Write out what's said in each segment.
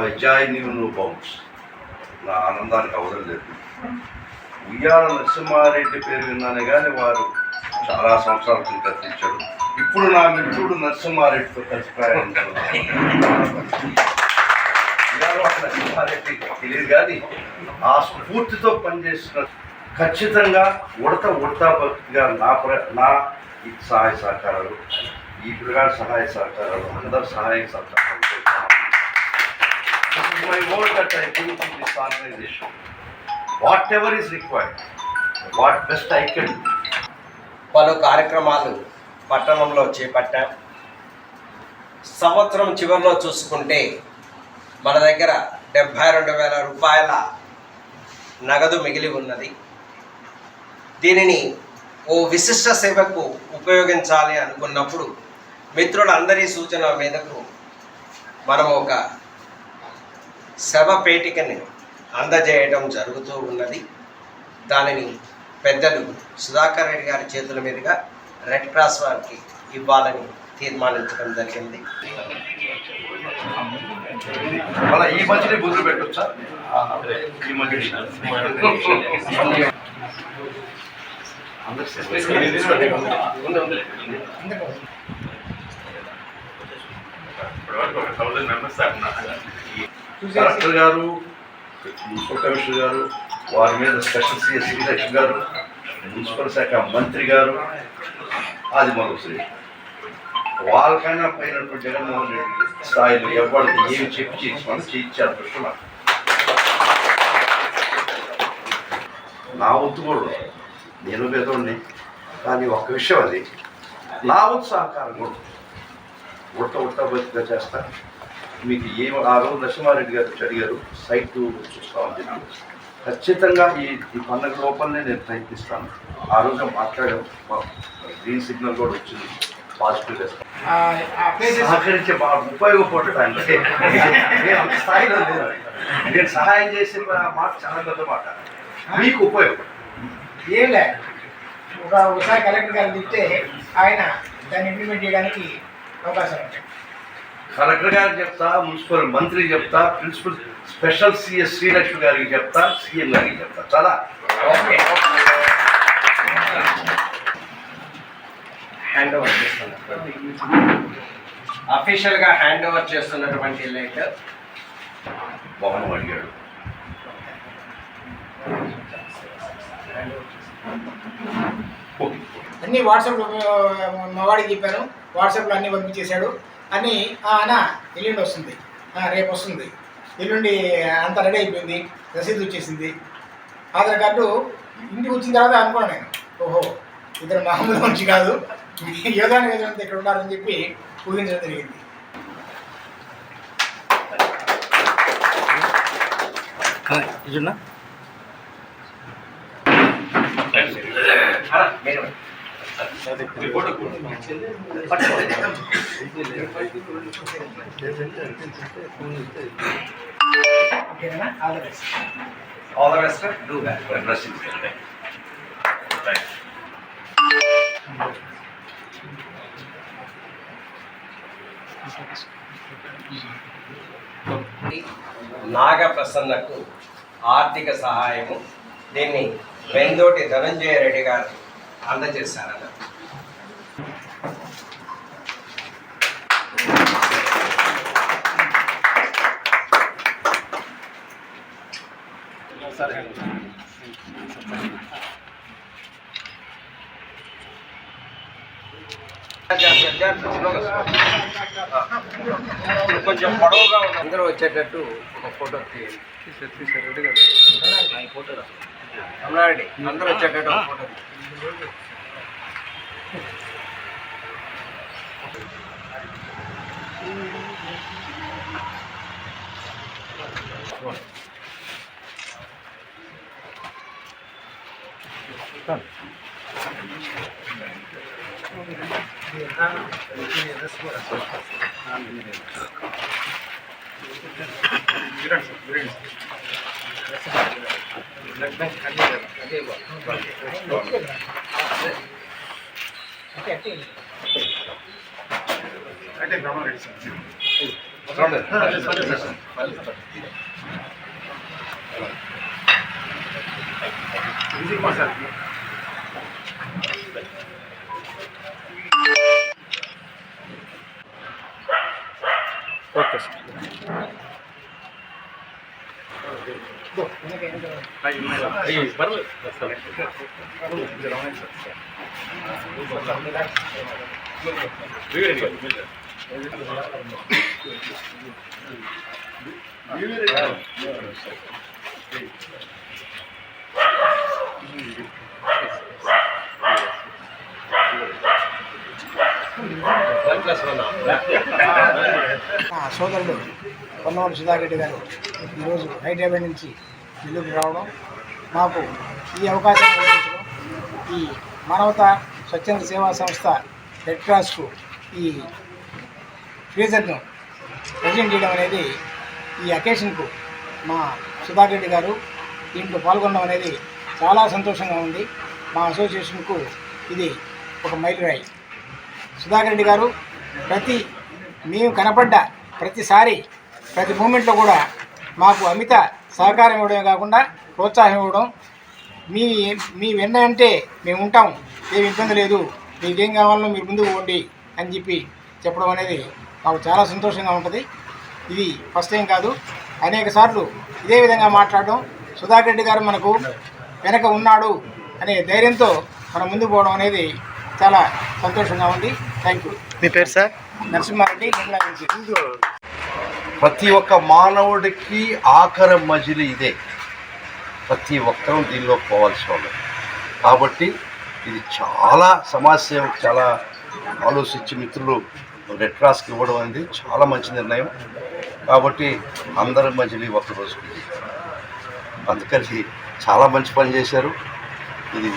My joy knew no bounds నా ఆనందానికి అవదలేదు లేదు. ఉయ్యాల నరసింహారెడ్డి పేరు విన్నానే కానీ వారు చాలా సంవత్సరాల క్రితం కట్టించాడు ఇప్పుడు నా మిత్రుడు నరసింహారెడ్డితో కలిసి ప్రయాణించాడు ఉయ్యాల నరసింహారెడ్డి తెలియదు కానీ ఆ స్ఫూర్తితో పనిచేసిన ఖచ్చితంగా ఉడత ఉడతా భక్తిగా నా ప్ర నా సహాయ సహకారాలు ఈ పిల్లగాడి సహాయ సహకారాలు అందరి సహాయ సహకారాలు is my word that I give to this organization. Whatever is required, what best I can do. పలు కార్యక్రమాలు పట్టణంలో చేపట్టాం సంవత్సరం చివరిలో చూసుకుంటే మన దగ్గర డెబ్భై రెండు వేల రూపాయల నగదు మిగిలి ఉన్నది దీనిని ఓ విశిష్ట సేవకు ఉపయోగించాలి అనుకున్నప్పుడు మిత్రులందరి సూచన మీదకు మనం ఒక శవ పేటికని అందజేయడం జరుగుతూ ఉన్నది. దానిని పెద్దలు సుధాకర్ రెడ్డి గారి చేతుల మీదుగా రెడ్ క్రాస్ వారికి ఇవ్వాలని తీర్మానించడం జరిగింది. మళ్ళీ ఈ మధ్యనే బుద్ధులు పెట్టొచ్చా? ఈ మధ్య కలెక్టర్ గారు మున్సిపల్ కమిషనర్ గారు వారి మీద స్పెషల్ సిఎస్ శ్రీలక్ష్మి గారు మున్సిపల్ శాఖ మంత్రి గారు ఆది శ్రీ వాళ్ళకైనా పోయినటువంటి జగన్మోహన్ రెడ్డి స్థాయిలో ఎవరికి ఏమి చెప్పి చేయించుకోవాలని చేయించారు దృష్టి నాకు నా వంతు కూడా నేను పేదోడిని. కానీ ఒక విషయం అది. నా వంతు సహకారం కూడా. ఉట్ట ఉట్ట బతిగా చేస్తాను మీకు ఏ ఆ రోజు నరసింహారెడ్డి గారు వచ్చి అడిగారు సైట్ చూస్తామని చెప్పి ఖచ్చితంగా ఈ ఈ పండుగ లోపలనే నేను ప్రయత్నిస్తాను. ఆ రోజు మాట్లాడాం గ్రీన్ సిగ్నల్ కూడా వచ్చింది పాజిటివ్ సహకరించే బాగా ఉపయోగపడటానికి నేను స్థాయిలో లేదు నేను సహాయం చేసే మాట చాలా పెద్ద మాట. మీకు ఉపయోగం ఏం లే. ఒక ఒకసారి కలెక్టర్ గారు చెప్తే ఆయన దాన్ని ఇంప్లిమెంట్ చేయడానికి అవకాశం ఉంటాయి కలెక్టర్ గారికి చెప్తా మున్సిపల్ మంత్రి చెప్తా ప్రిన్సిపల్ స్పెషల్ సిఎస్ శ్రీలక్ష్మి గారికి చెప్తా సీఎం గారికి చెప్తా. చాలా ఓకే. హ్యాండ్ ఓవర్ చేస్తున్నటువంటి అఫీషియల్గా హ్యాండ్ ఓవర్ చేస్తున్నటువంటి లెటర్ భవనం అడిగాడు ఓకే అన్ని వాట్సాప్లో మా వాడికి చెప్పాను. వాట్సాప్లో అన్ని పంపించేశాడు. అన్నీ "ఆ, అన్న ఎల్లుండి వస్తుంది. "ఆ, రేపు వస్తుంది. ఎల్లుండి అంత రెడీ అయిపోయింది. రసీదు వచ్చేసింది. ఆధార్ కార్డు ఇంటికి వచ్చిన తర్వాత అనుకున్నాను నేను. ఓహో ఇద్దరు మామూలు మనిషి కాదు. యోగానికి ఎదురంతా ఇక్కడ ఉన్నారని చెప్పి ఊహించడం జరిగింది. ఇజున్నా మీరు ఓకేనా ఆల్ ఆల్ ద నాగ ప్రసన్నకు ఆర్థిక సహాయము. దీన్ని వెందోటి ధనంజయ రెడ్డి గారు అందజేశారన్న కొంచెం పొడవుగా ఉంది అందరూ వచ్చేటట్టు ఒక ఫోటో తీయండి. రమణారెడ్డి అందరూ వచ్చేటట్టు ఒక ఫోటో తీయండి. ఓకే అంటే సార్ సోదరుడు పొన్నవాడు సుధారెడ్డి గారు ఈరోజు హైదరాబాద్ నుంచి నెల్లూరు రావడం. మాకు ఈ అవకాశం కల్పించడం ఈ మానవత స్వచ్ఛంద సేవా సంస్థ రెడ్ క్రాస్కు ఈ ఫ్రీజర్ను ప్రజెంట్ చేయడం అనేది ఈ అకేషన్కు మా సుధాకర్ రెడ్డి గారు దీంట్లో పాల్గొనడం అనేది చాలా సంతోషంగా ఉంది. మా అసోసియేషన్కు ఇది ఒక మైలురాయి సుధాకర్ రెడ్డి గారు ప్రతి మేము కనపడ్డ ప్రతిసారి ప్రతి మూమెంట్లో కూడా మాకు అమిత సహకారం ఇవ్వడమే కాకుండా ప్రోత్సాహం ఇవ్వడం. మీ మీ వెన్న అంటే మేము ఉంటాం. ఏమి ఇబ్బంది లేదు. మీకేం కావాలో మీరు ముందుకు పోండి అని చెప్పి చెప్పడం అనేది మాకు చాలా సంతోషంగా ఉంటుంది. ఇది ఫస్ట్ టైం కాదు. అనేక సార్లు ఇదే విధంగా మాట్లాడడం. సుధాకర్ రెడ్డి గారు మనకు వెనక ఉన్నాడు అనే ధైర్యంతో మనం ముందుకు పోవడం అనేది చాలా సంతోషంగా ఉంది. థ్యాంక్ యూ మీ పేరు సార్? నరసింహారెడ్డి ప్రతి ఒక్క మానవుడికి ఆఖరి మజిలి ఇదే. ప్రతి ఒక్కరూ దీనిలో పోవాల్సి వాళ్ళు. కాబట్టి ఇది చాలా సమాజ సేవకు చాలా ఆలోచించి మిత్రులు రెడ్ క్రాస్కి ఇవ్వడం అనేది చాలా మంచి నిర్ణయం. కాబట్టి అందరి మజిలి ఒకరోజు అందుకని చాలా మంచి పని చేశారు. ఇది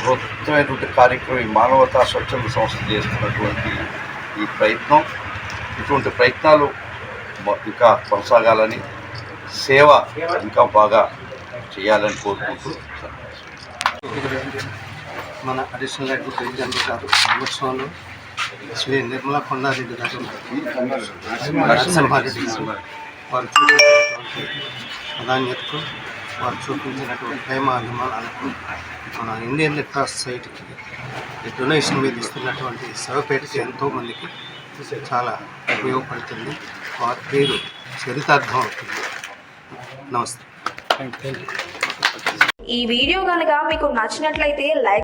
ప్రభుత్వమైనటువంటి కార్యక్రమం ఈ మానవతా స్వచ్ఛంద సంస్థ చేస్తున్నటువంటి ఈ ప్రయత్నం. ఇటువంటి ప్రయత్నాలు ఇంకా కొనసాగాలని సేవ ఇంకా బాగా చేయాలని కోరుకుంటున్నాను మన అడిషనల్ అడ్వకేట్ జనరల్ గారు సంవత్సరంలో శ్రీ నిర్మలా కొండారెడ్డి గారు నరసింహారెడ్డి గారు వారు చూపించినటువంటి ప్రాధాన్యతకు వారు చూపించినటువంటి ప్రేమ అభిమానాలకు మన ఇండియన్ రెడ్ క్రాస్ సొసైటీకి ఈ డొనేషన్ మీద ఇస్తున్నటువంటి శవపేటకి ఎంతోమందికి చాలా ఉపయోగపడుతుంది. పేరు చరితార్థం అవుతుంది. నమస్తే. ఈ వీడియో కనుక మీకు నచ్చినట్లయితే లైక్